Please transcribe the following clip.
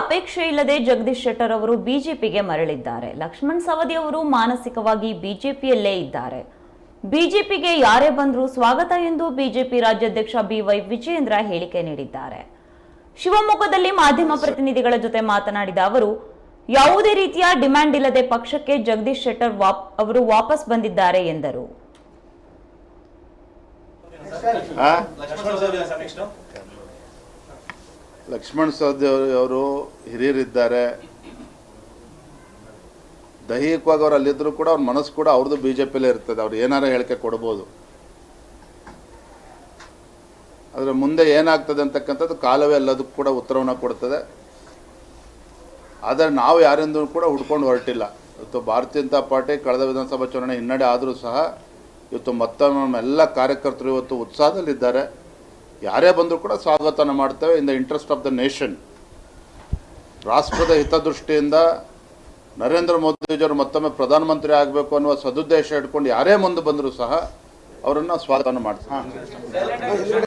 ಅಪೇಕ್ಷೆ ಇಲ್ಲದೆ ಜಗದೀಶ್ ಶೆಟ್ಟರ್ ಅವರು ಬಿಜೆಪಿಗೆ ಮರಳಿದ್ದಾರೆ. ಲಕ್ಷ್ಮಣ್ ಸವದಿ ಅವರು ಮಾನಸಿಕವಾಗಿ ಬಿಜೆಪಿಯಲ್ಲೇ ಇದ್ದಾರೆ. ಬಿಜೆಪಿಗೆ ಯಾರೇ ಬಂದರೂ ಸ್ವಾಗತ ಎಂದು ಬಿಜೆಪಿ ರಾಜ್ಯಾಧ್ಯಕ್ಷ ಬಿವೈ ವಿಜಯೇಂದ್ರ ಹೇಳಿಕೆ ನೀಡಿದ್ದಾರೆ. ಶಿವಮೊಗ್ಗದಲ್ಲಿ ಮಾಧ್ಯಮ ಪ್ರತಿನಿಧಿಗಳ ಜೊತೆ ಮಾತನಾಡಿದ ಅವರು ಯಾವುದೇ ರೀತಿಯ ಡಿಮ್ಯಾಂಡ್ ಇಲ್ಲದೆ ಪಕ್ಷಕ್ಕೆ ಜಗದೀಶ್ ಶೆಟ್ಟರ್ ವಾಪ್ ಅವರು ವಾಪಸ್ ಬಂದಿದ್ದಾರೆ ಎಂದರು? ಲಕ್ಷ್ಮಣ ಅವರು ಹಿರಿಯರಿದ್ದಾರೆ. ದೈಹಿಕವಾಗಿ ಅವ್ರು ಅಲ್ಲಿದ್ದರೂ ಕೂಡ ಅವ್ರ ಮನಸ್ಸು ಕೂಡ ಅವ್ರದ್ದು ಬಿ ಜೆ ಪಿಲೇ ಇರ್ತದೆ. ಅವ್ರು ಏನಾರ ಹೇಳಿಕೆ ಕೊಡ್ಬೋದು. ಆದರೆ ಮುಂದೆ ಏನಾಗ್ತದೆ ಅಂತಕ್ಕಂಥದ್ದು ಕಾಲವೇ ಅಲ್ಲದಕ್ಕೂ ಕೂಡ ಉತ್ತರವನ್ನು ಕೊಡ್ತದೆ. ಆದರೆ ನಾವು ಯಾರಿಂದೂ ಕೂಡ ಹುಡ್ಕೊಂಡು ಹೊರಟಿಲ್ಲ. ಇವತ್ತು ಭಾರತೀಯ ಜನತಾ ಪಾರ್ಟಿ ಕಳೆದ ವಿಧಾನಸಭಾ ಚುನಾವಣೆ ಹಿನ್ನಡೆ ಆದರೂ ಸಹ ಇವತ್ತು ಮತ್ತೊಮ್ಮೆ ನಮ್ಮೆಲ್ಲ ಕಾರ್ಯಕರ್ತರು ಇವತ್ತು ಉತ್ಸಾಹದಲ್ಲಿದ್ದಾರೆ. ಯಾರೇ ಬಂದರೂ ಕೂಡ ಸ್ವಾಗತನ ಮಾಡ್ತೇವೆ in the interest of the nation ರಾಷ್ಟ್ರದ ಹಿತದೃಷ್ಟಿಯಿಂದ ನರೇಂದ್ರ ಮೋದಿಜಿಯವರು ಮತ್ತೊಮ್ಮೆ ಪ್ರಧಾನಮಂತ್ರಿ ಆಗಬೇಕು ಅನ್ನುವ ಸದುದ್ದೇಶ ಇಟ್ಕೊಂಡು ಯಾರೇ ಮುಂದೆ ಬಂದರೂ ಸಹ ಅವರನ್ನು ಸ್ವಾಗತನ ಮಾಡ್ತೀವಿ.